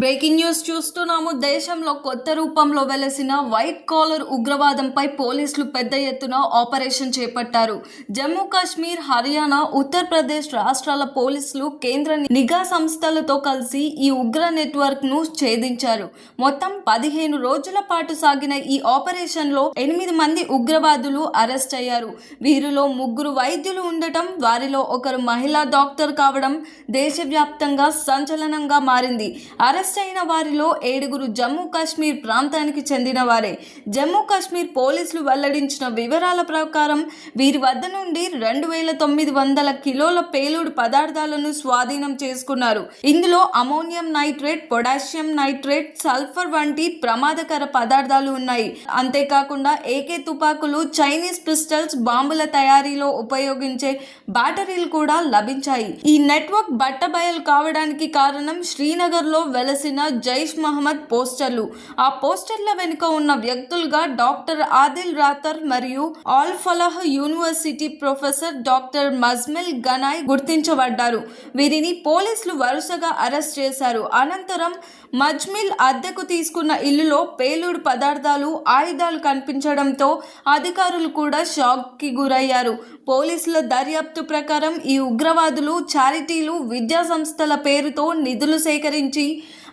Breaking news చూస్తున్నాము. దేశంలో కొత్త రూపంలో వెలసిన వైట్ కాలర్ ఉగ్రవాదంపై పోలీసులు పెద్ద ఎత్తున ఆపరేషన్ చేపట్టారు. జమ్మూ కాశ్మీర్ హర్యానా ఉత్తరప్రదేశ్ రాష్ట్రాల పోలీసులు కేంద్ర నిఘా సంస్థలతో కలిసి ఈ ఉగ్ర నెట్వర్క్ను ఛేదించారు. మొత్తం పదిహేను రోజుల పాటు సాగిన ఈ ఆపరేషన్లో ఎనిమిది మంది ఉగ్రవాదులు అరెస్ట్ అయ్యారు. వీరిలో ముగ్గురు వైద్యులు ఉండటం వారిలో ఒకరు మహిళా డాక్టర్ కావడం దేశవ్యాప్తంగా సంచలనంగా మారింది. అరెస్ట్ అయిన వారిలో ఏడుగురు జమ్మూ కాశ్మీర్ ప్రాంతానికి చెందిన వారే. జమ్మూ కాశ్మీర్ పోలీసులు వెల్లడించిన వివరాల ప్రకారం వీరి వద్ద నుండి రెండు వేల తొమ్మిది వందల కిలోల పేలుడు పదార్థాలను స్వాధీనం చేసుకున్నారు. ఇందులో ammonium nitrate potassium nitrate sulphur వంటి ప్రమాదకర పదార్థాలు ఉన్నాయి. అంతేకాకుండా ఏకే తుపాకులు చైనీస్ పిస్టల్స్ బాంబుల తయారీలో ఉపయోగించే బ్యాటరీలు కూడా లభించాయి. ఈ నెట్వర్క్ బట్టబయలు కావడానికి కారణం శ్రీనగర్లో వెల కలసిన జైష్ మహమ్మద్ పోస్టర్లు. ఆ పోస్టర్ల వెనుక ఉన్న వ్యక్తులుగా డాక్టర్ ఆదిల్ రాతర్ మరియు Al Falah university professor doctor Muzammil Ganai గుర్తించబడ్డారు. వీరిని పోలీసులు వరుసగా అరెస్ట్ చేశారు. అనంతరం మజ్మిల్ అద్దెకు తీసుకున్న ఇల్లులో పేలుడు పదార్థాలు ఆయుధాలు కనిపించడంతో అధికారులు కూడా షాక్కి గురయ్యారు. పోలీసుల దర్యాప్తు ప్రకారం ఈ ఉగ్రవాదులు చారిటీలు విద్యా సంస్థల పేరుతో నిధులు సేకరించి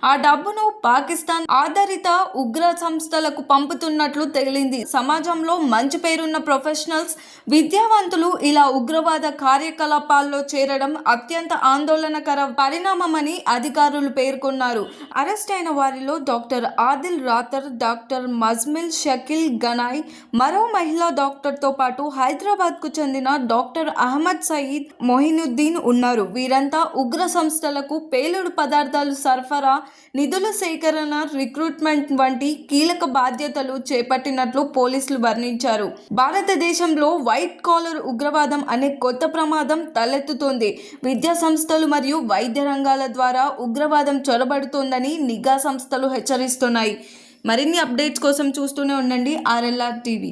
ఆ డబ్బును పాకిస్తాన్ ఆధారిత ఉగ్ర సంస్థలకు పంపుతున్నట్లు తేలింది. సమాజంలో మంచి పేరున్న ప్రొఫెషనల్స్ విద్యావంతులు ఇలా ఉగ్రవాద కార్యకలాపాల్లో చేరడం అత్యంత ఆందోళనకర పరిణామమని అధికారులు పేర్కొన్నారు. అరెస్ట్ అయిన వారిలో డాక్టర్ ఆదిల్ రాతర్ డాక్టర్ మజ్మిల్ షకీల్ గనాయ్ మరో మహిళా డాక్టర్తో పాటు హైదరాబాద్కు చెందిన డాక్టర్ అహ్మద్ సయీద్ మొహినుద్దీన్ ఉన్నారు. వీరంతా ఉగ్ర సంస్థలకు పేలుడు పదార్థాలు సరఫరా నిధుల సేకరణ రిక్రూట్మెంట్ వంటి కీలక బాధ్యతలు చేపట్టినట్లు పోలీసులు వర్ణించారు. భారతదేశంలో వైట్ కాలర్ ఉగ్రవాదం అనే కొత్త ప్రమాదం తలెత్తుతోంది. విద్యా సంస్థలు మరియు వైద్య రంగాల ద్వారా ఉగ్రవాదం చొరబడుతోందని నిఘా సంస్థలు హెచ్చరిస్తున్నాయి. మరిన్ని అప్డేట్స్ కోసం చూస్తూనే ఉండండి ఆర్ఎల్ఆర్ టీవీ.